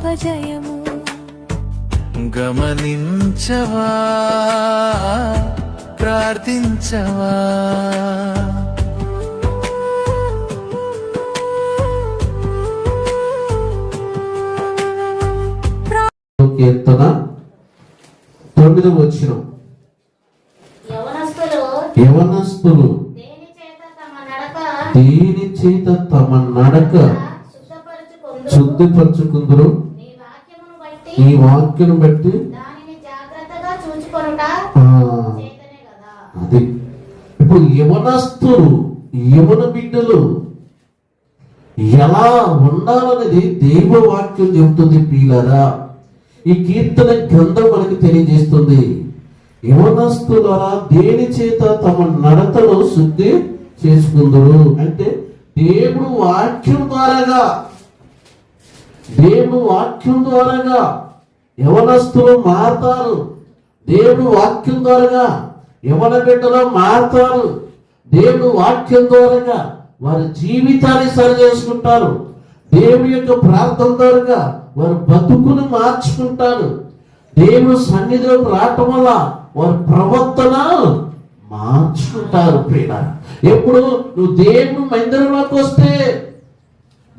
అపజయము. గమనించవా? ప్రార్థించవా? కీర్తన తొమ్మిదవ వచ్చిన యవనస్తులు యవనస్తులు దేని చేత తమ నడక దేని చేత తమ నడక శుద్ధపరచుకొందురు శుద్ధిపరచుకుందరు నీ వాక్యమును బట్టి ఈ వాక్యం బట్టి అది. ఇప్పుడు యవనస్తులు యవన బిడ్డలు ఎలా ఉండాలనేది దైవ వాక్యం చెబుతుంది పీలరా ఈ కీర్తన గ్రంథం మనకి తెలియజేస్తుంది. యవనస్తులరా దేని చేత తమ నడతను శుద్ధి చేసుకుందరు? అంటే దేవుడు వాక్యం ద్వారాగా. దేవుడు వాక్యం ద్వారాగా. యవనస్తులు మారతారు. దేవుడు వాక్యం ద్వారాగా యవన బిడ్డలో మారతారు. దేవుడు వాక్యం ద్వారాగా వారి జీవితాన్ని సరి చేసుకుంటారు. దేవుని యొక్క ప్రార్థన ద్వారాగా వారి బతుకును మార్చుకుంటారు. దేవుడు సన్నిధిలోకి రావటం వల్ల వారి ప్రవర్తన మార్చుకుంటారు ప్రియ ఎప్పుడు నువ్వు దేవుని మందిరంలోకి వస్తే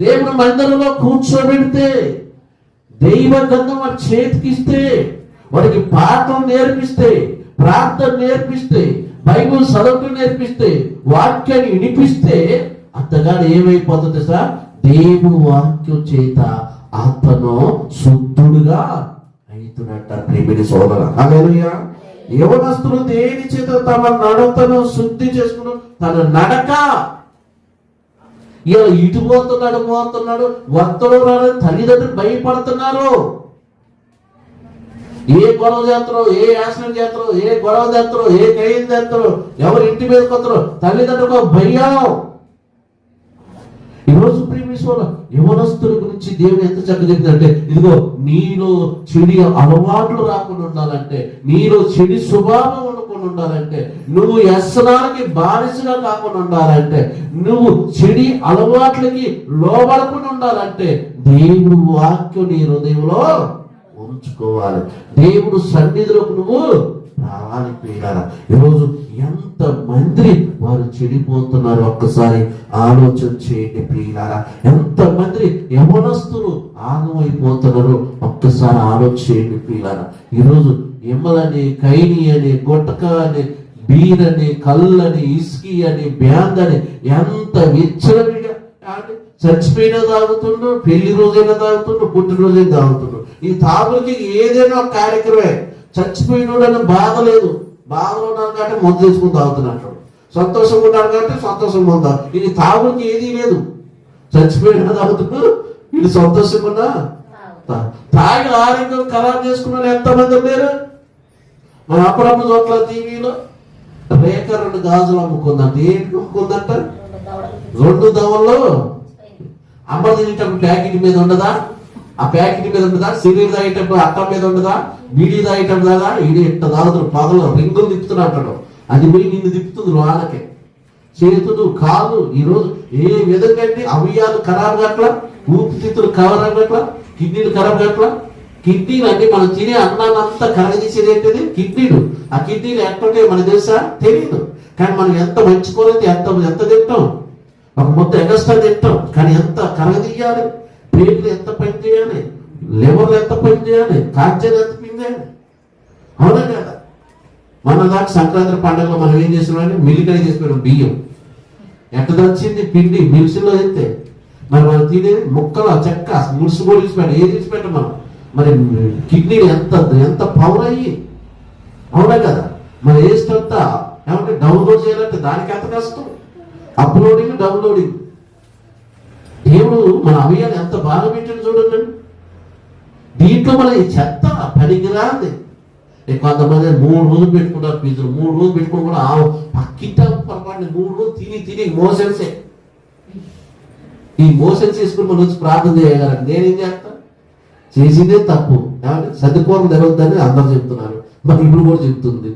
దేవుని మందిరంలో కూర్చోబెడితే దైవ గంధం వాడి చేతికిస్తే వాడికి పాఠం నేర్పిస్తే ప్రార్థన నేర్పిస్తే బైబుల్ చదవటం నేర్పిస్తే వాక్యాన్ని వినిపిస్తే అంతగానే ఏమైపోతుంది సార్? దేవుని వాక్యం చేత అతను శుద్ధుడుగా అవుతున్నట్ట ప్రేమిని సోదర. హల్లెలూయా. యవనస్తులు దేని చేత తమ నడతను శుద్ధి చేసుకుని తన నడక ఇలా ఇటు పోతున్నాడు పోతున్నాడు వర్తలు రాని తల్లిదండ్రులు భయపడుతున్నారు. ఏ గొడవ చేస్తారో ఏ యాక్సిడెంట్ చేస్తారో ఏ గొడవ చేస్తారో ఏ ఖైదు చేస్తారో ఎవరు ఇంటి మీద కొత్తరో తల్లిదండ్రులకు భయం. ఈరోజు ప్రేమిశ్వర యవనస్తుల గురించి దేవుడు ఎంత చక్కగా చెప్పిందంటే ఇదిగో నీలో చెడి అలవాట్లు రాకుండా ఉండాలంటే నీలో చెడి స్వభావం కాకుండా ఉండాలంటే నువ్వు వ్యసనాలకి బానిసగా కాకుండా ఉండాలంటే నువ్వు చెడి అలవాట్లకి లోబడకుండా ఉండాలంటే దేవుడు వాక్యం నీ హృదయంలో ఉంచుకోవాలి. దేవుడు సన్నిధిలోకి నువ్వు రావాలి ప్రియులారా. ఈరోజు ఎంత మంది వారు చెడిపోతున్నారు? ఒక్కసారి ఆలోచన చేయండి ప్రియారా ఎంత మంది యవనస్తులు ఆగమైపోతున్నారు? ఒక్కసారి ఆలోచన చేయండి ప్రియులారా. ఈరోజు ఇమ్మలని కైని అని గొట్టక అని బీరని కళ్ళని ఇస్కి అని బ్యాంగ్ అని ఎంత విచ్చలవిడిగా చచ్చిపోయినా తాగుతుండు పెళ్ళి రోజైనా తాగుతుండు పుట్టినరోజైనా తాగుతుండు. ఈ తాగులకి ఏదైనా ఒక కార్యక్రమే. చచ్చిపోయినోడని బాధ లేదు. బాధలో ఉన్నాడు కాబట్టి మందు తెచ్చుకుని తాగుతున్నట్టు సంతోషంగా ఉన్నాడు కాబట్టి సంతోషంగా ఉందా ఇది తాగులకి ఏదీ లేదు. చచ్చిపోయినా తాగుతుండు ఇది సంతోషంగా ఉన్నా తాగి. ఆరోగ్యం ఖరాబ్ చేసుకున్న ఎంతమంది లేరు మన అప్పుడప్పుడు చోట్ల టీవీలో రేఖ రెండు గాజులు అమ్ముకుందంట. ఏంటి అమ్ముకుందంట? రెండు దవల్లో అమ్మ తినేటప్పుడు ప్యాకెట్ మీద ఉండదా? ఆ ప్యాకెట్ మీద ఉండదా? సిరీస్ తాగేటప్పుడు అక్క మీద ఉండదా? బీడీ తాగేటప్పుడు దాదా ఇది ఇట్ట తాగుతాడు? పగలు రింగులు తిప్పుతున్నా అంటాడు. అది పోయి నిన్ను తిప్పుతుంది వాళ్ళకే. చేతులు కాళ్ళు ఈరోజు ఏ విధంగా అంటే అవయాలు ఖరాబ్ గట్ల ఊపిరితిత్తులు కవర్ గట్ల కిడ్నీలు ఖరాబ్ గట్ల కిడ్నీలు అంటే మనం తినే అన్నాన్ని అంతా కరగదీసేది ఏంటిది? కిడ్నీలు. ఆ కిడ్నీలు ఎక్కడే మనకు తెలుసా? తెలియదు కానీ మనం ఎంత మంచుకోలేదు ఎంత ఎంత తింటాం? ఒక ముద్ద ఎగస్ట్రా తింటాం. కానీ ఎంత కరగదీయాలి పేర్లు ఎంత పని చేయాలి లివర్లు ఎంత పని చేయాలి కార్జీలు ఎంత పని చేయాలి అవునా కదా? మన దాకా సంక్రాంతి పండుగలో మనం ఏం చేస్తున్నాం మిలికరీ చేసుకున్నాం బియ్యం. ఎట్ట వచ్చింది పిండి మిల్సిలో అయితే. మరి మనం తినే ముక్కలు చెక్క ముడుసు కూడా ఇచ్చిపెట్ట ఏది ఇచ్చిపెట్టాం మనం? మరి కిడ్నీలు ఎంత ఎంత పవర్ అయ్యి? అవునా కదా? మరి ఏస్ట్ అంతా? ఏమంటే డౌన్లోడ్ చేయాలంటే దానికి ఎంత కష్టం? అప్లోడింగ్ డౌన్లోడింగ్ దేవుడు మన అవయాలు ఎంత బాగా పెట్టాడు చూడండి. దీంట్లో మన ఈ చెత్త పనికిరాంది కొంతమంది మూడు రోజులు పెట్టుకుంటారు పీజులు మూడు రోజులు పెట్టుకుని కూడా ఆ పక్కింట పొరపాటు మూడు రోజులు తిని తిని మోషన్సే ఈ మోషన్స్ చేసుకుని మనం వచ్చి ప్రార్థన చేయగలం. నేనేం చేస్తాను చేసిందే తప్పు. సర్దుకోవడం జరుగుతుందని అందరు చెప్తున్నారు. మరి ఇప్పుడు కూడా చెప్తుంది.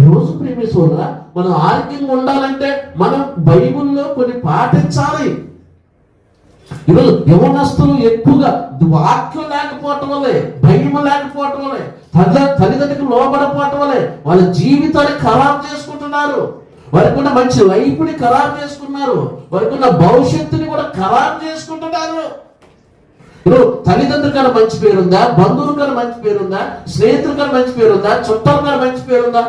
ఈరోజు ప్రేమేశ్వర మనం ఆరోగ్యంగా ఉండాలంటే మనం బైబిల్లో కొన్ని పాటించాలి. ఈరోజు యవనస్తులు ఎక్కువగా వాక్యం లేకపోవటం వల్లే భయం లేకపోవటం వల్లే తల్లి తల్లిదండ్రులకు లోబడపోవటం వల్లే వాళ్ళ జీవితాన్ని ఖరాబ్ చేసుకుంటున్నారు. వారికి ఉన్న మంచి లైఫ్ని ఖరాబ్ చేసుకున్నారు. వారికి ఉన్న భవిష్యత్తుని కూడా ఖరాబ్ చేసుకుంటున్నారు. ఇప్పుడు తల్లిదండ్రుల కన్నా మంచి పేరుందా? బంధువుల కన్నా మంచి పేరుందా? స్నేహితుల కన్నా మంచి పేరుందా? చుట్టాల కన్నా మంచి పేరుందా?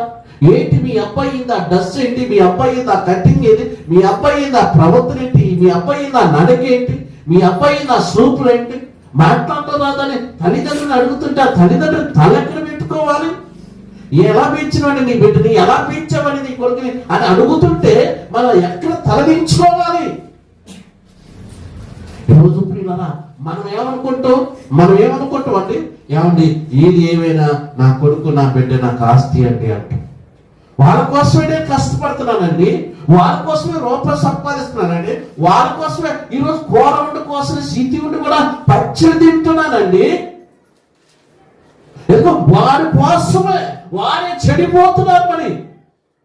ఏంటి మీ అబ్బాయి ఇందా? డ్రెస్ ఏంటి? మీ అబ్బాయి ఇందా? కటింగ్ ఏంటి? మీ అబ్బాయి ఇందా? ప్రవర్తన ఏంటి? మీ అబ్బాయి ఇందా? నడక ఏంటి? మీ అబ్బాయి ఇందా? సూపులు ఏంటి? మాట్లాడటం తల్లిదండ్రులు అడుగుతుంటే ఆ తల్లిదండ్రులు తలెక్కడ పెట్టుకోవాలి? ఎలా పెంచినవాడి నీ బిడ్డని? ఎలా పెంచావని నీ కొడుకుని? అని అడుగుతుంటే మనం ఎక్కడ తలదించుకోవాలి? ఈరోజు ప్రియులరా మనం ఏమనుకుంటాం? మనం ఏమనుకుంటాం అండి ఏమండి ఏది ఏమైనా నా కొడుకు నా బిడ్డ నాకు ఆస్తి అండి అంటాం. వాళ్ళ కోసమే నేను కష్టపడుతున్నానండి. వాళ్ళ కోసమే రూపాయలు సంపాదిస్తున్నానండి. వాళ్ళ కోసమే ఈరోజు కూర ఉండి కోసం సీతి ఉండి కూడా పచ్చడి తింటున్నానండి. ఎందుకు వారి కోసమే వారే చెడిపోతున్నారు మరి.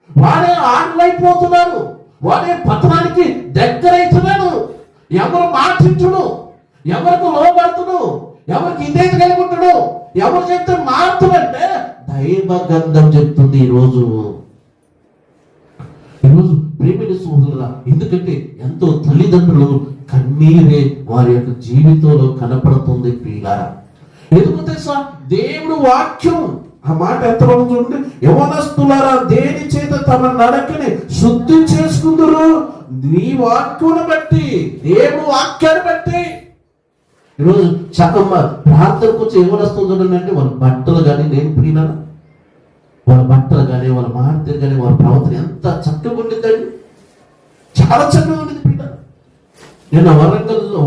వారే ఆటలైపోతున్నారు వారే పతనానికి దగ్గరైతున్నాడు. ఎవరు మాటించుడు ఎవరికి లోపడుతుడు ఎవరికి ఇదేది కలిగి ఉంటాడు ఎవరు చెప్తే మారుతుందంటే దైవ గంధం చెప్తుంది ఈరోజు ఈరోజు ప్రేమిని సోదరుల ఎందుకంటే ఎంతో తల్లిదండ్రులు కన్నీరే వారి యొక్క జీవితంలో కనపడుతుంది ప్రియులారా. ఎందుకు తెలుసా? దేవుడు వాక్యం ఆ మాట ఎంత బాగుంది చూడండి. యవనస్తులారా దేని చేత తమ నడకని శుద్ధి చేసుకుందరు? నీ వాక్యను బట్టి దేవుడు వాక్యాన్ని బట్టి. ఈరోజు చక్కమ్మ ప్రార్థనకు వచ్చి ఏమనొస్తుంది చూడండి అంటే వాళ్ళ బట్టలు కానీ నేను ప్రియులారా వాళ్ళ బట్టలు కానీ వాళ్ళ మాటలు కానీ వాళ్ళ ప్రవర్తన ఎంత చక్కగా ఉండిందండి చాలా చక్కగా ఉండింది ప్రియులారా నిన్న వరంగల్లో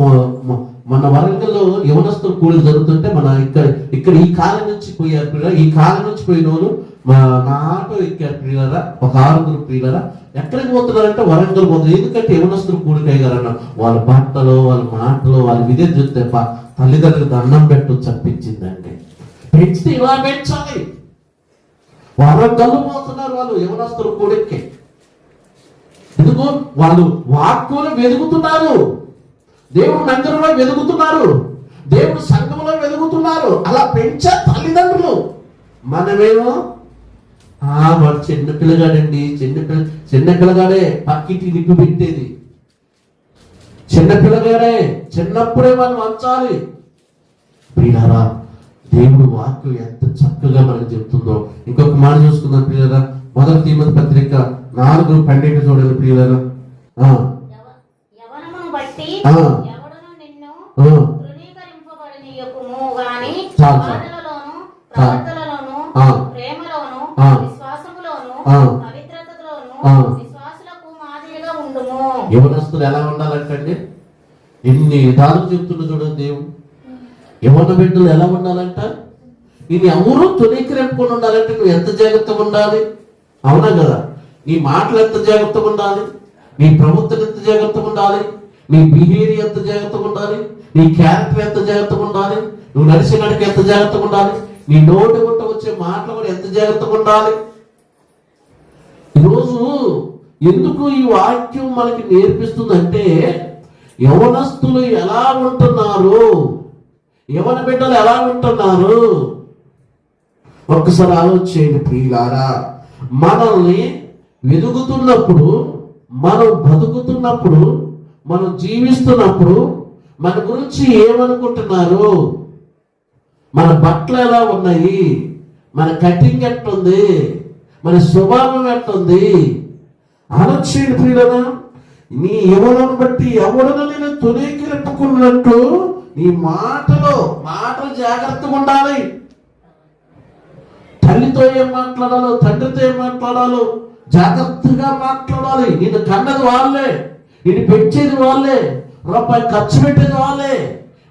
మన వరంగల్లో యవనస్తులు కూలి జరుగుతుంటే మన ఇక్కడ ఇక్కడ ఈ కాలం నుంచి పోయారు పిల్లలు ఈ కాలం నుంచి పోయిన వాళ్ళు మా నా ఆటో ఎక్కారు పిల్లరా ఒక ఆరుగురు పిల్లరా ఎక్కడికి పోతున్నారంటే వరంగల్ పోతున్నారు. ఎందుకంటే యవనస్తులు కూలికి అయ్యారన్న వాళ్ళ బట్టలు వాళ్ళ మాటలు వాళ్ళ విధే చూస్తే తల్లిదండ్రులకు దండం పెట్టు చప్పించిందండి. పెంచితే ఇలా పెంచాలి. వరంగల్ పోతున్నారు వాళ్ళు యవనస్తులు కూడికి ఎందుకు? వాళ్ళు వాక్కులు వెలుగుతున్నారు దేవుడు మందిరంలో వెలుగుతున్నారు దేవుడు సంఘంలో వెలుగుతున్నారు అలా పెంచే తల్లిదండ్రులు. మనమేమో ఆ వాడు చిన్న పిల్లగాడండి చిన్న పిల్ల చిన్న పిల్లగాడే పక్కింటి నిప్పు పెట్టేది. చిన్న పిల్లగాడే చిన్నప్పుడే మనం వంచాలి. ప్రియారా దేవుడు వాక్యం ఎంత చక్కగా మనకు చెప్తుందో. ఇంకొక మాట చూసుకుందాం ప్రియులరా. మొదటి తీమతి పత్రిక నాలుగు పన్నెండు చూడండి ప్రియులరా. చాలు, చాలు. ప్రేమలోను. విశ్వాసములోను ఆ. పవిత్రతలోను ఆ. విశ్వాసులకు మాదిరిగా ఉండుము యవనస్తులు ఎలా ఉండాలంటండి? ఎన్ని విధాలు చెప్తున్న చూడండి దేవుడు. యవన బిడ్డలు ఎలా ఉండాలంట? ఇది ఎవరు తునీకరింపుకొని ఉండాలంటే నువ్వు ఎంత జాగ్రత్తగా ఉండాలి? అవునా కదా? నీ మాటలు ఎంత జాగ్రత్తగా ఉండాలి? నీ ప్రవర్తన ఎంత జాగ్రత్తగా ఉండాలి? నీ బిహేవియర్ ఎంత జాగ్రత్తగా ఉండాలి? నీ క్యారెక్టర్ ఎంత జాగ్రత్తగా ఉండాలి? నువ్వు నడిచిన నడక ఎంత జాగ్రత్తగా ఉండాలి? నీ నోటి గుంట వచ్చే మాటలు కూడా ఎంత జాగ్రత్తగా ఉండాలి? ఈరోజు ఎందుకు ఈ వాక్యం మనకి నేర్పిస్తుందంటే యవనస్తులు ఎలా ఉంటున్నారు? యవన బిడ్డలు ఎలా ఉంటున్నారు? ఒక్కసారి ఆలోచించండి ప్రియులారా. మనల్ని వెదుగుతున్నప్పుడు మనం బతుకుతున్నప్పుడు మనం జీవిస్తున్నప్పుడు మన గురించి ఏమనుకుంటున్నారు? మన బట్టలు ఎలా ఉన్నాయి? మన కటింగ్ ఎట్లుంది? మన స్వభావం ఎట్లుంది? ఆలోచించండి ప్రియులనా నీ ఎవరను బట్టి ఎవడను నేను తునీకరింపుకున్నట్లు నీ మాటలో మాటలు జాగ్రత్తగా ఉండాలి. తల్లితో ఏం మాట్లాడాలో తండ్రితో ఏం మాట్లాడాలో జాగ్రత్తగా మాట్లాడాలి. నేను కన్నది వాళ్ళే నేను పెంచేది వాళ్ళే రూపాయి ఖర్చు పెట్టేది వాళ్ళే.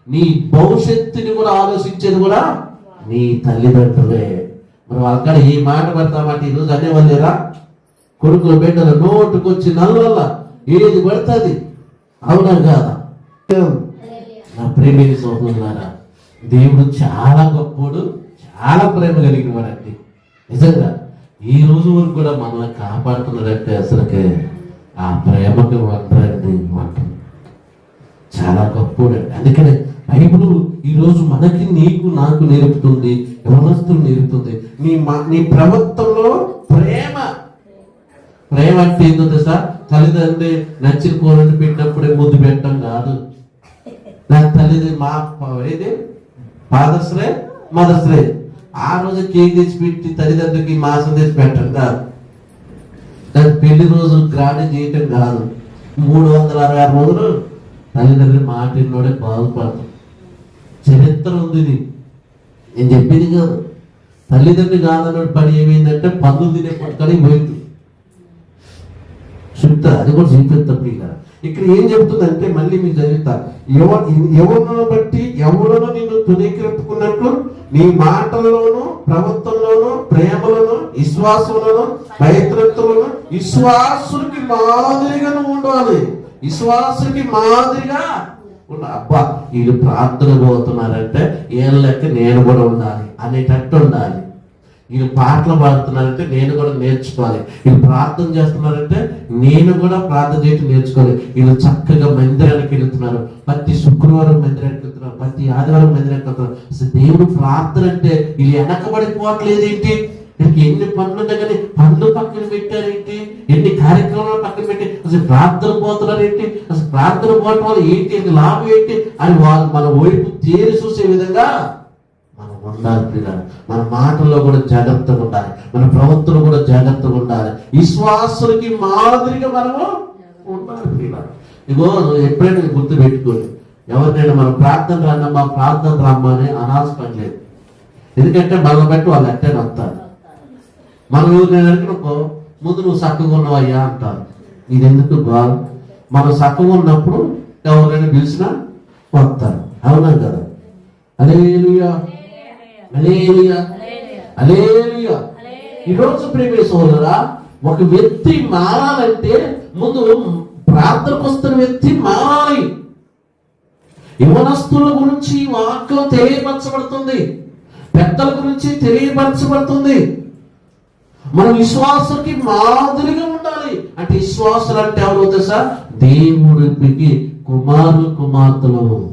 నీ భవిష్యత్తుని కూడా ఆలోచించేది కూడా నీ తల్లిదండ్రులే. మనం అక్కడ ఈ మాట పెడతామంటే ఈరోజు అనేవాళ్ళేరా కొడుకులు బిడ్డలు నోటుకొచ్చి నల్లల్ల ఏది పడుతుంది? అవునా కాదా? నా ప్రేమిని సోదరులారా దేవుడు చాలా గొప్పోడు చాలా ప్రేమ కలిగిన వాడండి. నిజంగా ఈ రోజు వరకు కూడా మనల్ని కాపాడుతున్నాడంటే అసలుకే ఆ ప్రేమకి వందరండి మాట. చాలా చాలా గొప్పోడండి అందుకనే బైబుల్ ఈరోజు మనకి నీకు నాకు నేర్పుతుంది యవనస్తులు నేర్పుతుంది. నీ మా నీ ప్రవర్తనలో ప్రేమ అంటే ఏందో తెలుసా? తల్లిదండ్రి నచ్చిన కూరని పెట్టినప్పుడే ముద్దు పెట్టడం కాదు. నా తల్లిది మా ఏది? ఫాదర్స్ డే మదర్స్ డే ఆ రోజు కేక్ తెచ్చి పెట్టి తల్లిదండ్రులకి మాసం తెచ్చి పెట్టడం కాదు. దాని పెళ్ళి రోజు గ్రాండ్ చేయటం కాదు. మూడు వందల అరవై ఆరు రోజులు తల్లిదండ్రులు మాటినోడే బాగుపడతాం చరిత్ర ఉంది ఇది. నేను చెప్పింది కాదు. తల్లిదండ్రులు కాదన్నోడు పని ఏమైందంటే పన్నులు తినే పట్టుకొని పోయింది. చెప్తా అది కూడా జీవితప్పుడు ఇక్కడ ఏం చెప్తుందంటే మళ్ళీ మీరు చదివితా ఎవరు ఎవరిని బట్టి ఎవరును నిన్ను తునీకరింపుకున్నట్లు నీ మాటల్లోనూ ప్రవర్తనలోనూ ప్రేమలను విశ్వాసంలోనూ పవిత్రతలోను విశ్వాసులకి మాదిరిగా నువ్వు ఉండాలి. విశ్వాసుకి మాదిరిగా అబ్బా వీళ్ళు ప్రార్థన పోతున్నారంటే ఏం లెక్క నేను కూడా ఉండాలి అనేటట్టు ఉండాలి. వీళ్ళు పాటలు పాడుతున్నారంటే నేను కూడా నేర్చుకోవాలి. వీళ్ళు ప్రార్థన చేస్తున్నారంటే నేను కూడా ప్రార్థన చేయటం నేర్చుకోవాలి. వీళ్ళు చక్కగా మందిరానికి వెళ్తున్నారు. ప్రతి శుక్రవారం మందిరానికి వెళ్తున్నారు. ప్రతి ఆదివారం మందిరానికి వెళ్తున్నారు. అసలు దేవుడు ప్రార్థన అంటే వీళ్ళు వెనకబడిపోవట్లేదు ఏంటి? వీళ్ళకి ఎన్ని పనులు ఉన్నాయి కానీ పనులు పక్కన పెట్టారేంటి ఎన్ని కార్యక్రమాలు పక్కన పెట్టి అసలు ప్రార్థన పోతున్నారు ఏంటి? అసలు ప్రార్థన పోవటం వల్ల ఏంటి లాభం ఏంటి? అని వాళ్ళు మన వైపు తేరి చూసే విధంగా మనం ఉండాలి పిల్లలు మన మాటల్లో కూడా జాగ్రత్తగా ఉండాలి. మన ప్రవర్తన కూడా జాగ్రత్తగా ఉండాలి. విశ్వాసులకి మాదిరిగా మనము ఉండాలి పిల్లలు ఇగో ఎప్పుడైనా గుర్తు పెట్టుకోండి. ఎవరినైనా మనం ప్రార్థన రామ్మా ప్రార్థన రమ్మా అని అనాల్సి పని లేదు. ఎందుకంటే మనం బట్టి వాళ్ళు ఎట్టే వస్తారు మనం ఎవరినైనా అడిగినప్పుడు ముందు నువ్వు చక్కగా ఉన్నావయ్యా అంటారు. ఇది ఎందుకు బాగు మనం చక్కగా ఉన్నప్పుడు ఎవరైనా పిలిచినా వస్తారు. అవునా కదా? అదే ఈరోజు ప్రేమే సోదరా ఒక వ్యక్తి మారాలంటే ముందు ప్రార్థనకు వస్తున్న వ్యక్తి మారాలి. యవనస్తుల గురించి వాక్యం తెలియపరచబడుతుంది. పెద్దల గురించి తెలియపరచబడుతుంది. మన విశ్వాసకి మాదిరిగా ఉండాలి. అంటే విశ్వాసులు అంటే ఎవరు తెలుసా? దేవుడికి కుమారులు కుమార్తెలు.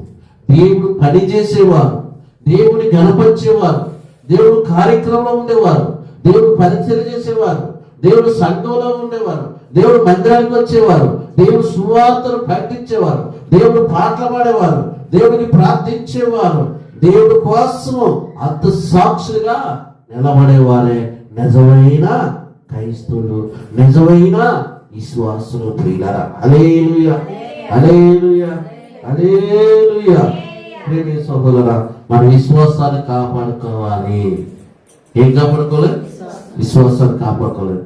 దేవుడు పని చేసేవారు దేవుని గణపరిచేవారు దేవుడు కార్యక్రమంలో ఉండేవారు దేవుడు పరిచయం చేసేవారు దేవుడు సంఘంలో ఉండేవారు దేవుడు మందిరానికి వచ్చేవారు దేవుడు సువార్తను ప్రకటించేవారు దేవుడు పాటలు పాడేవారు దేవుడిని ప్రార్థించేవారు. దేవుడి కోసము అర్థ సాక్షులుగా నిలబడేవారే నిజమైన క్రైస్తవులు నిజమైన విశ్వాసులు ప్రియులరా. అలేలుయ అలేలుయ అలేలుయ ప్రేమి సహోదరా మన విశ్వాసాన్ని కాపాడుకోవాలి. ఏం కాపాడుకోవాలి? విశ్వాసాన్ని కాపాడుకోవాలి.